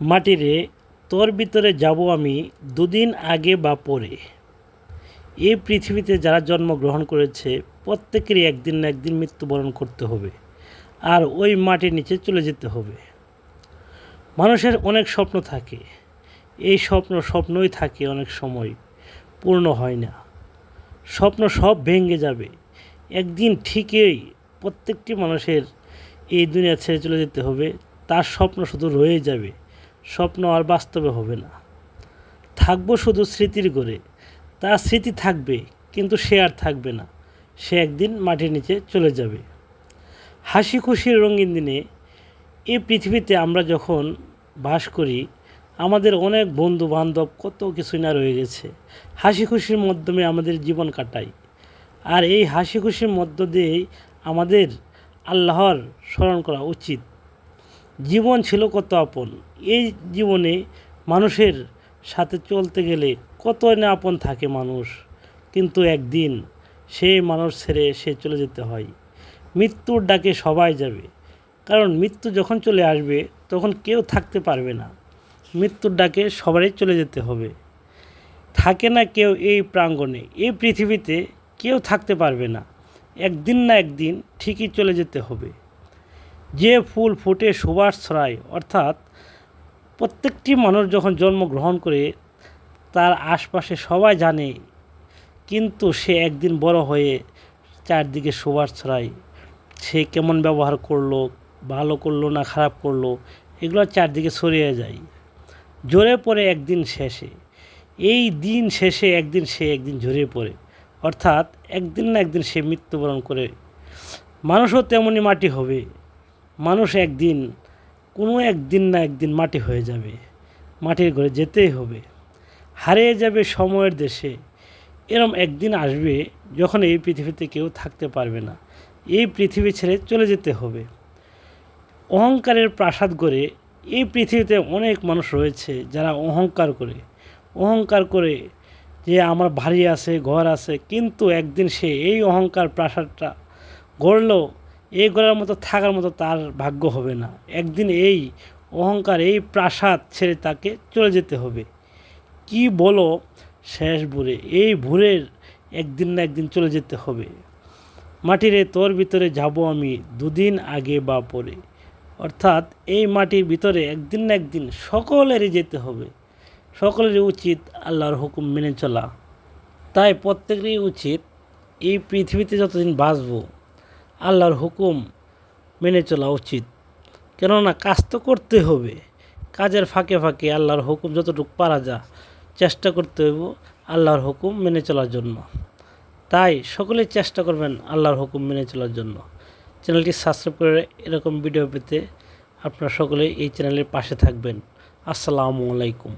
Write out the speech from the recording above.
মাটিরে, তোর ভিতরে যাব আমি দুদিন আগে বা পরে। এই পৃথিবীতে যারা জন্মগ্রহণ করেছে, প্রত্যেকেরই একদিন না একদিন মৃত্যুবরণ করতে হবে, আর ওই মাটির নিচে চলে যেতে হবে। মানুষের অনেক স্বপ্ন থাকে, এই স্বপ্ন স্বপ্নই থাকে অনেক সময়, পূর্ণ হয় না। স্বপ্ন সব ভেঙে যাবে, একদিন ঠিকই প্রত্যেকটি মানুষের এই দুনিয়া ছেড়ে চলে যেতে হবে, তার স্বপ্ন শুধু রয়ে যাবে। স্বপ্ন আর বাস্তবে হবে না। থাকব শুধু স্মৃতির গড়ে তার স্মৃতি থাকবে, কিন্তু সে আর থাকবে না। সে একদিন মাটির নিচে চলে যাবে। হাসি খুশির রঙিন দিনে এই পৃথিবীতে আমরা যখন বাস করি, আমাদের অনেক বন্ধু বান্ধব কত কিছুই না রয়ে গেছে। হাসি খুশির মাধ্যমে আমাদের জীবন কাটাই। আর এই হাসি খুশির মধ্য দিয়েই আমাদের আল্লাহর স্মরণ করা উচিত। জীবন ছিল কত আপন। এই জীবনে মানুষের সাথে চলতে গেলে কত না আপন থাকে মানুষ। কিন্তু একদিন সেই মানুষ ছেড়ে সে চলে যেতে হয়। মৃত্যুর ডাকে সবাই যাবে। কারণ মৃত্যু যখন চলে আসবে, তখন কেউ থাকতে পারবে না। মৃত্যুর ডাকে সবারই চলে যেতে হবে। থাকে না কেউ এই প্রাঙ্গণে। এই পৃথিবীতে কেউ থাকতে পারবে না। একদিন না একদিন ঠিকই চলে যেতে হবে। যে ফুল ফুটে সুবাস ছড়ায় অর্থাৎ প্রত্যেকটি মানুষ যখন জন্মগ্রহণ করে, তার আশপাশে সবাই জানে, কিন্তু সে একদিন বড় হয়ে চারদিকে সুবাস ছড়ায় সে কেমন ব্যবহার করল, ভালো করল না খারাপ করল, এগুলো চারদিকে ছড়িয়ে যায়। ঝরে পড়ে একদিন শেষে, এই দিন শেষে একদিন সে একদিন ঝরে পড়ে, অর্থাৎ একদিন না একদিন সে মৃত্যুবরণ করে। মানুষও তেমনই মাটি হবে। মানুষ একদিন, কোনো একদিন না একদিন মাটি হয়ে যাবে। মাটির ঘরে যেতেই হবে। হারিয়ে যাবে সময়ের দেশে। এরম একদিন আসবে যখন এই পৃথিবীতে কেউ থাকতে পারবে না। এই পৃথিবী ছেড়ে চলে যেতে হবে। অহংকারের প্রাসাদ গড়ে এই পৃথিবীতে অনেক মানুষ রয়েছে যারা অহংকার করে। অহংকার করে যে আমার বাড়ি আছে, ঘর আছে, কিন্তু একদিন সে এই অহংকার প্রাসাদটা গড়লেও এই গড়ার মতো থাকার মতো তার ভাগ্য হবে না। একদিন এই অহংকার, এই প্রাসাদ ছেড়ে তাকে চলে যেতে হবে। কি বলো শেষ ভুরে, এই ভুরের একদিন না একদিন চলে যেতে হবে। মাটিরে তোর ভিতরে যাব আমি দুদিন আগে বা পরে। অর্থাৎ এই মাটির ভিতরে একদিন না একদিন সকলেরই যেতে হবে। সকলেরই উচিত আল্লাহর হুকুম মেনে চলা। তাই প্রত্যেকেরই উচিত এই পৃথিবীতে যতদিন বাঁচব আল্লাহর হুকুম মেনে চলা উচিত। কেননা কাজ তো করতে হবে। কাজের ফাঁকে ফাঁকে আল্লাহর হুকুম যতটুকু পারা যা, চেষ্টা করতে হইব আল্লাহর হুকুম মেনে চলার জন্য। তাই সকলেই চেষ্টা করবেন আল্লাহর হুকুম মেনে চলার জন্য। চ্যানেলটি সাবস্ক্রাইব করে এরকম ভিডিও পেতে আপনারা সকলে এই চ্যানেলের পাশে থাকবেন। আসসালামু আলাইকুম।